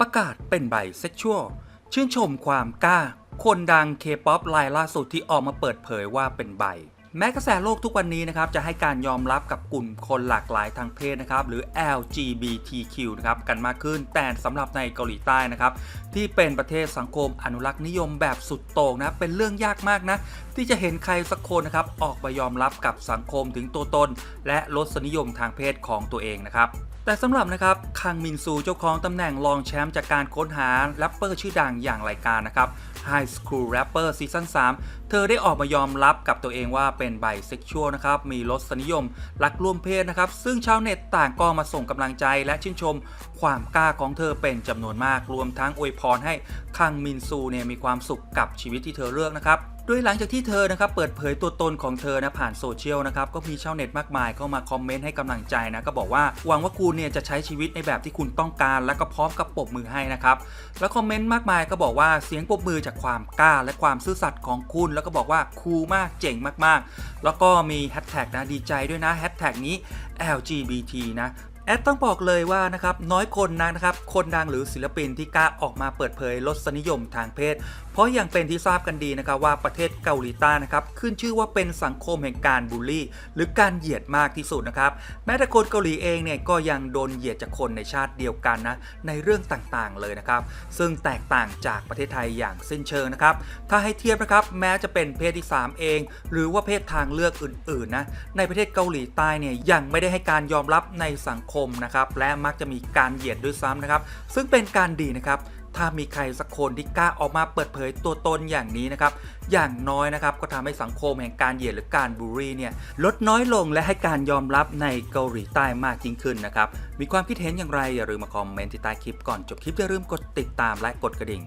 ประกาศเป็นใบเซ็กชวลชื่นชมความกล้า คนดังเคป๊อปรายล่าสุดที่ออกมาเปิดเผยว่าเป็นใบ แม้กระแสโลกทุกวันนี้นะครับจะให้การยอมรับกับกลุ่มคนหลากหลายทางเพศนะครับหรือ LGBTQ นะครับกันมากขึ้นแต่สำหรับในเกาหลีใต้นะครับที่เป็นประเทศสังคมอนุรักษ์นิยมแบบสุดโต่งนะเป็นเรื่องยากมากนะที่จะเห็นใครสักคนนะครับออกมายอมรับกับสังคมถึงตัวตน และรสนิยมทางเพศของตัวเองนะครับแต่สำหรับนะครับคังมินซูเจ้าของตำแหน่งรองแชมป์จากการค้นหาแรปเปอร์ชื่อดังอย่างรายการนะครับ High School Rapper ซีซั่น3เธอได้ออกมายอมรับกับตัวเองว่าเป็น็นไบเซ็กชวลนะครับ มีรสนิยมรักร่วมเพศนะครับ ซึ่งชาวเน็ตต่างก็มาส่งกำลังใจและชื่นชมความกล้าของเธอเป็นจำนวนมาก รวมทั้งอวยพรให้คังมินซูเนี่ยมีความสุขกับชีวิตที่เธอเลือกนะครับ โดยหลังจากที่เธอนะครับเปิดเผยตัวตนของเธอนะผ่านโซเชียลนะครับก็มีชาวเน็ตมากมายเข้ามาคอมเมนต์ให้กำลังใจนะก็บอกว่าหวังว่าคุณเนี่ยจะใช้ชีวิตในแบบที่คุณต้องการ และก็พร้อมกับปบมือให้นะครับแล้วคอมเมนต์มากมายก็บอกว่าเสียงปบมือจากความกล้า และความซื่อสัตย์ของคุณ แล้วก็บอกว่าคูลมากเจ๋งมากๆ แล้วก็มีแฮชแท็กนะดีใจด้วยนะแฮชแท็กนี้ LGBT นะ แอดต้องบอกเลยว่านะครับน้อยคนนักนะครับคนดังหรือศิลปินที่กล้าออกมาเปิดเผยรสนิยมทางเพศ เพราะอย่างเป็นที่ทราบกันดีนะครับว่าประเทศเกาหลีใต้นะครับขึ้นชื่อว่าเป็นสังคมแห่งการบูลลี่ หรือการเหยียดมากที่สุดนะครับแม้แต่คนเกาหลีเองเนี่ยก็ยังโดนเหยียดจากคนในชาติเดียวกันนะในเรื่องต่างๆเลยนะครับซึ่งแตกต่างจากประเทศไทยอย่างสิ้นเชิงนะครับถ้าให้เทียบนะครับแม้จะเป็นเพศที่ 3 เอง หรือว่าเพศทางเลือกอื่นๆนะในประเทศเกาหลีใต้เนี่ยยังไม่ได้ให้การยอมรับในสังคมนะครับและมักจะมีการเหยียดด้วยซ้ำนะครับ ซึ่งเป็นการดีนะครับถ้ามีใครสักคนที่กล้าออกมาเปิดเผยตัวตนอย่างนี้นะครับ อย่างน้อยนะครับก็ทำให้สังคมแห่งการเหยียดหรือการบูลลี่เนี่ยลดน้อยลงและให้การยอมรับในเกาหลีใต้มากยิ่งขึ้นนะครับ มีความคิดเห็นอย่างไรอย่าลืมมาคอมเมนต์ที่ใต้คลิปก่อนจบคลิปอย่าลืมกดติดตามและกดกระดิ่ง